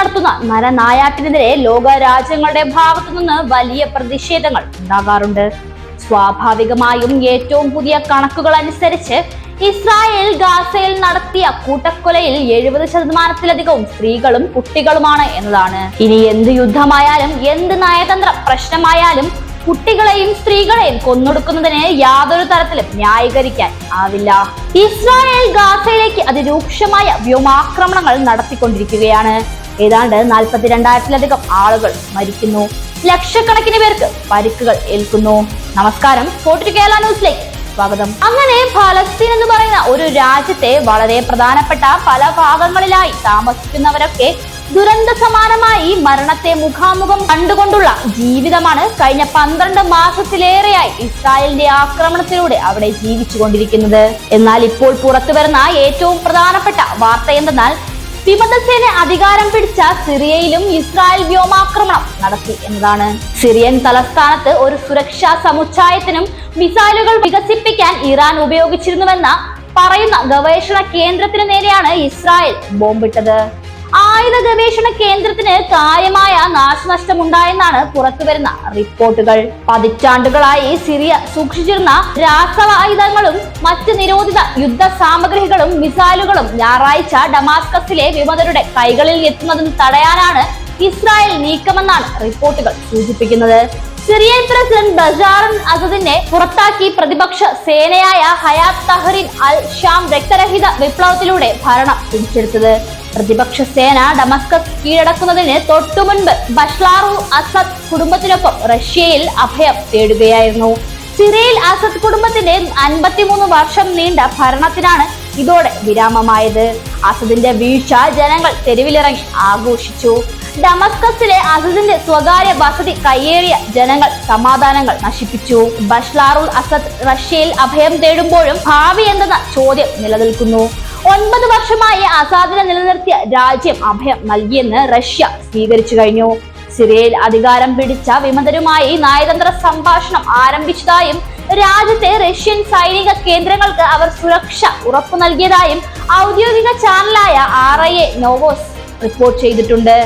നടത്തുന്ന നരനായാട്ടിനെതിരെ ലോക രാജ്യങ്ങളുടെ ഭാഗത്തു നിന്ന് വലിയ പ്രതിഷേധങ്ങൾ ഉണ്ടാകാറുണ്ട്. സ്വാഭാവികമായും ഏറ്റവും പുതിയ കണക്കുകൾ അനുസരിച്ച് ഇസ്രായേൽ ഗാസയിൽ നടത്തിയ കൂട്ടക്കൊലയിൽ എഴുപത് ശതമാനത്തിലധികവും സ്ത്രീകളും കുട്ടികളുമാണ് എന്നതാണ്. ഇനി എന്ത് യുദ്ധമായാലും എന്ത് നയതന്ത്ര പ്രശ്നമായാലും കുട്ടികളെയും സ്ത്രീകളെയും കൊന്നൊടുക്കുന്നതിന് യാതൊരു തരത്തിലും ന്യായീകരിക്കാൻ ആവില്ല. ഇസ്രായേൽ ഗാസയിലേക്ക് അതിരൂക്ഷമായ വ്യോമാക്രമണങ്ങൾ നടത്തിക്കൊണ്ടിരിക്കുകയാണ്. ഏതാണ്ട് നാൽപ്പത്തിരണ്ടായിരത്തിലധികം ആളുകൾ മരിക്കുന്നു. ലക്ഷക്കണക്കിന് പേർക്ക് പരിക്കുകൾ ഏൽക്കുന്നു. നമസ്കാരം. കേരള ന്യൂസിലേക്ക് സ്വാഗതം. അങ്ങനെ ഫലസ്തീൻ എന്ന് പറയുന്ന ഒരു രാജ്യത്തെ വളരെ പ്രധാനപ്പെട്ട പല ഭാഗങ്ങളിലായി താമസിക്കുന്നവരൊക്കെ ദുരന്ത സമാനമായി മരണത്തെ മുഖാമുഖം കണ്ടുകൊണ്ടുള്ള ജീവിതമാണ് കഴിഞ്ഞ പന്ത്രണ്ട് മാസത്തിലേറെയായി ഇസ്രായേലിന്റെ ആക്രമണത്തിലൂടെ അവിടെ ജീവിച്ചുകൊണ്ടിരിക്കുന്നത്. എന്നാൽ ഇപ്പോൾ പുറത്തു വരുന്ന ഏറ്റവും പ്രധാനപ്പെട്ട വാർത്ത എന്തെന്നാൽ വിമതസേന അധികാരം പിടിച്ച സിറിയയിലും ഇസ്രായേൽ വ്യോമാക്രമണം നടത്തി എന്നതാണ്. സിറിയൻ തലസ്ഥാനത്ത് ഒരു സുരക്ഷാ സമുച്ചയത്തിനും മിസൈലുകൾ വികസിപ്പിക്കാൻ ഇറാൻ ഉപയോഗിച്ചിരുന്നുവെന്ന പറയുന്ന ഗവേഷണ കേന്ദ്രത്തിന് നേരെയാണ് ഇസ്രായേൽ ബോംബിട്ടത്. ആയുധ ഗവേഷണ കേന്ദ്രത്തിന് കാര്യമായ നാശനഷ്ടമുണ്ടായെന്നാണ് പുറത്തുവരുന്ന റിപ്പോർട്ടുകൾ. പതിറ്റാണ്ടുകളായി സിറിയ സൂക്ഷിച്ചിരുന്ന രാസവായുധങ്ങളും മറ്റ് നിരോധിത യുദ്ധ സാമഗ്രികളും മിസൈലുകളും ഞായറാഴ്ച ഡമാസ്കസിലെ വിമതരുടെ കൈകളിൽ എത്തുന്നതിന് തടയാനാണ് ഇസ്രായേൽ നീക്കമെന്നാണ് റിപ്പോർട്ടുകൾ സൂചിപ്പിക്കുന്നത്. സിറിയൻ പ്രസിഡന്റ് ബസാറൻ അസദിനെ പുറത്താക്കി പ്രതിപക്ഷ സേനയായ ഹയാത്ത് തഹറിൻ അൽ ഷാം രക്തരഹിത വിപ്ലവത്തിലൂടെ ഭരണം പിടിച്ചെടുത്തത്. പ്രതിപക്ഷ സേന ഡമസ്കസ് കീഴടക്കുന്നതിന് തൊട്ടു മുൻപ് ബഷ്ലാറു അസദ് കുടുംബത്തിനൊപ്പം റഷ്യയിൽ അഭയം തേടുകയായിരുന്നു. സിറിയയിൽ അസദ് കുടുംബത്തിന്റെ അൻപത്തിമൂന്ന് വർഷം നീണ്ട ഭരണത്തിനാണ് ഇതോടെ വിരാമമായത്. അസദിന്റെ വീഴ്ച ജനങ്ങൾ തെരുവിലിറങ്ങി ആഘോഷിച്ചു. ഡമസ്കസിലെ അസദിന്റെ സ്വകാര്യ വസതി കയ്യേറിയ ജനങ്ങൾ സമാധാനങ്ങൾ നശിപ്പിച്ചു. ബഷ്ലാറുൽ അസദ് റഷ്യയിൽ അഭയം തേടുമ്പോഴും ഭാവി എന്തെന്ന ചോദ്യം നിലനിൽക്കുന്നു. ഒൻപത് വർഷമായി അസാദിനെ നിലനിർത്തിയ രാജ്യം അഭയം നൽകിയെന്ന് റഷ്യ സ്വീകരിച്ചു കഴിഞ്ഞു. സിറിയയിൽ അധികാരം പിടിച്ച വിമതരുമായി നയതന്ത്ര സംഭാഷണം ആരംഭിച്ചതായും രാജ്യത്തെ റഷ്യൻ സൈനിക കേന്ദ്രങ്ങൾക്ക് അവർ സുരക്ഷ ഉറപ്പു നൽകിയതായും ഔദ്യോഗിക ചാനലായ R I A Novosti report ചെയ്തിട്ടുണ്ട്.